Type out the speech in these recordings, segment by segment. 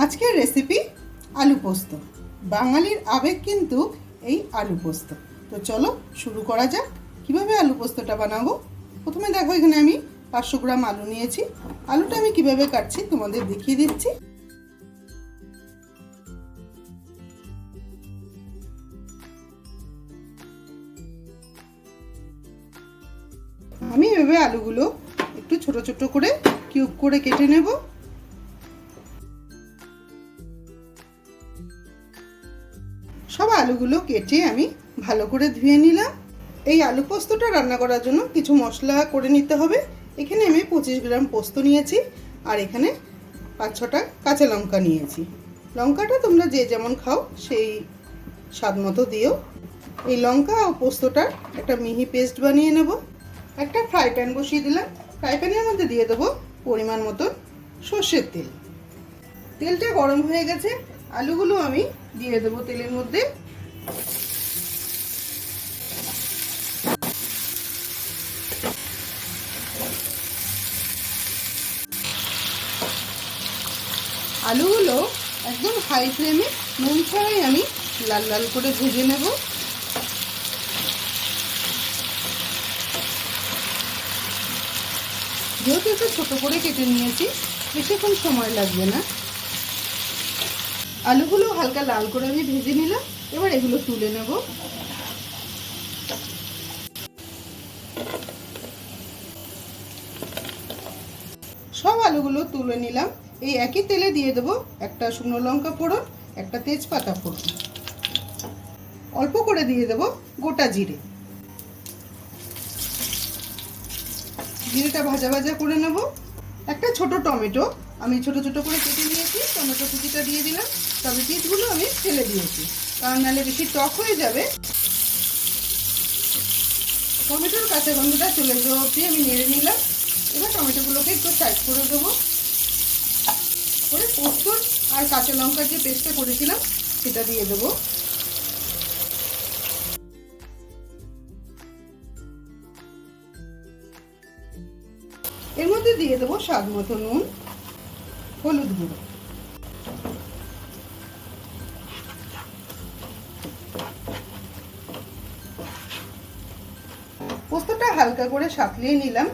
আজকের রেসিপি আলু পোস্ত। বাঙালির আবেগ কিন্তু এই আলু পোস্ত। তো চলো শুরু করা যাক। কীভাবে আলু পোস্তটা বানাবো? প্রথমে দেখো, এখানে আমি পাঁচশো গ্রাম আলু নিয়েছি। আলুটা আমি কীভাবে কাটছি তোমাদের দেখিয়ে দিচ্ছি। আমি এভাবে আলুগুলো একটু ছোট ছোট করে কিউব করে কেটে নেব। আলুগুলো কেটে আমি ভালো করে ধুয়ে নিলাম। এই আলু পোস্তটা রান্না করার জন্য কিছু মশলা করে নিতে হবে। এখানে আমি পঁচিশ গ্রাম পোস্ত নিয়েছি আর এখানে পাঁচ ছটা কাঁচা লঙ্কা নিয়েছি। লঙ্কাটা তোমরা যে যেমন খাও সেই স্বাদ মতো দিও। এই লঙ্কা ও পোস্তটার একটা মিহি পেস্ট বানিয়ে নেব। একটা ফ্রাই প্যান বসিয়ে দিলাম। ফ্রাই প্যানের মধ্যে দিয়ে দেবো পরিমাণ মতো সর্ষের তেল। তেলটা গরম হয়ে গেছে। আলুগুলো আমি দিয়ে দেবো তেলের মধ্যে। আলুগুলো একদম হাই ফ্লেমে নুন ছাড়াই আমি লাল লাল করে ভেজে নেব। যেহেতু একটু ছোটো করে কেটে নিয়েছি, বেশিক্ষণ সময় লাগবে না। আলুগুলো হালকা লাল করে আমি ভেজে নিলাম। এবার এগুলো তুলে নেব। সব আলুগুলো তুলে নিলাম। এই একই তেলে দিয়ে দেবো একটা শুকনো লঙ্কা ফোড়ন, একটা তেজপাতা ফোড়ন। অল্প করে দিয়ে দেবো গোটা জিরে। জিরেটা ভাজা ভাজা করে নেব। একটা ছোট টমেটো। আমি ছোট ছোট করে কেটে নিয়েছি। টমেটো কুচিটা দিয়ে দিলাম। তবে পিসগুলো আমি ফেলে দিয়েছি। কারণ নাহলে বেশি টক হয়ে যাবে। টমেটোর কাঁচা গন্ধটা চলে যাওয়া অবধি, আমি নেড়ে নিলাম। এবার টমেটোগুলোকে একটু সাইড করে দেবো। করে পোস্তর আর কাঁচা লঙ্কার যে পেস্টটা করেছিলাম, সেটা দিয়ে দেবো। এর মধ্যে দিয়ে দেবো স্বাদ মতো নুন, হলুদ গুঁড়ো। হালকা করে সাঁতলিয়ে নিলাম।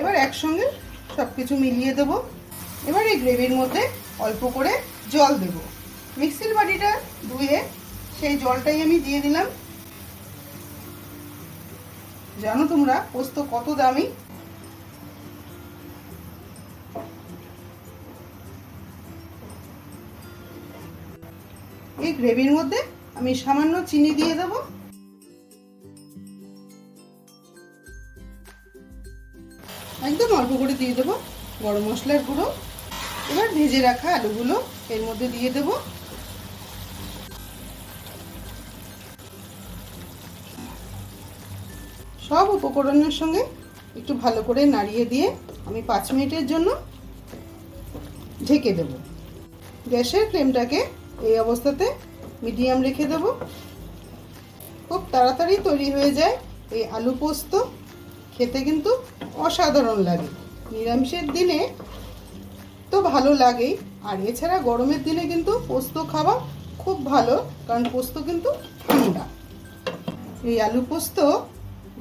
এবার একসঙ্গে সব কিছু মিলিয়ে দেবো। এবার এই গ্রেভির মধ্যে অল্প করে জল দেব। মিক্সির বাটিটা ধুয়ে সেই জলটাই আমি দিয়ে দিলাম। জানো তোমরা, পোস্ত কত দামি? এই গ্রেভির মধ্যে আমি সামান্য চিনি দিয়ে দেবো। একদম অল্প করে দিয়ে দেবো। গরম মশলার গুঁড়ো। এবার ভেজে রাখা আলুগুলো এর মধ্যে দিয়ে দেব। সব উপকরণের সঙ্গে একটু ভালো করে নাড়িয়ে দিয়ে আমি পাঁচ মিনিটের জন্য ঢেকে দেব। গ্যাসের ফ্লেমটাকে এই অবস্থাতে মিডিয়াম রেখে দেব। খুব তাড়াতাড়ি তৈরি হয়ে যায় এই আলু পোস্ত। খেতে কিন্তু অসাধারণ লাগে। নিরামিষের দিনে তো ভালো লাগেই। আর এছাড়া গরমের দিনে কিন্তু পোস্ত খাওয়া খুব ভালো, কারণ পোস্ত কিন্তু ঠান্ডা। এই আলু পোস্ত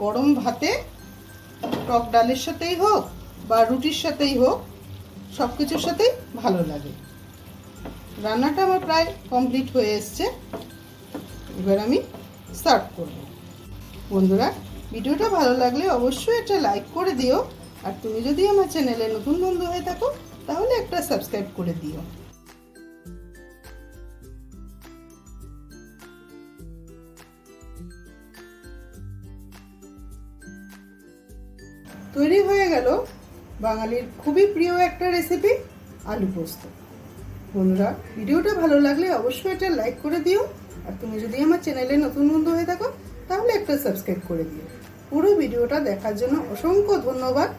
গরম ভাতে, টক ডালের সাথেই হোক বা রুটির সাথেই হোক সব কিছুর সাথেই ভালো লাগে। রান্নাটা আমার প্রায় কমপ্লিট হয়ে এসছে। এবার আমি সার্ভ করব। বন্ধুরা ভিডিওটা ভালো লাগলে অবশ্যই একটা লাইক করে দিও। আর তুমি যদি আমার চ্যানেলে নতুন বন্ধু হয়ে থাকো, তাহলে একটা সাবস্ক্রাইব করে দিও। তৈরি হয়ে গেল বাঙালির খুবই প্রিয় একটা রেসিপি আলু পোস্ত। বন্ধুরা, ভিডিওটা ভালো লাগলে অবশ্যই একটা লাইক করে দিও। আর তুমি যদি আমার চ্যানেলে নতুন বন্ধু হয়ে থাকো তাহলে একটা সাবস্ক্রাইব করে দিও। পুরো ভিডিওটা দেখার জন্য অসংখ্য ধন্যবাদ।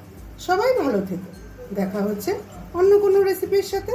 সবাই ভালো থেকো। দেখা হচ্ছে অন্য কোনো রেসিপির সাথে।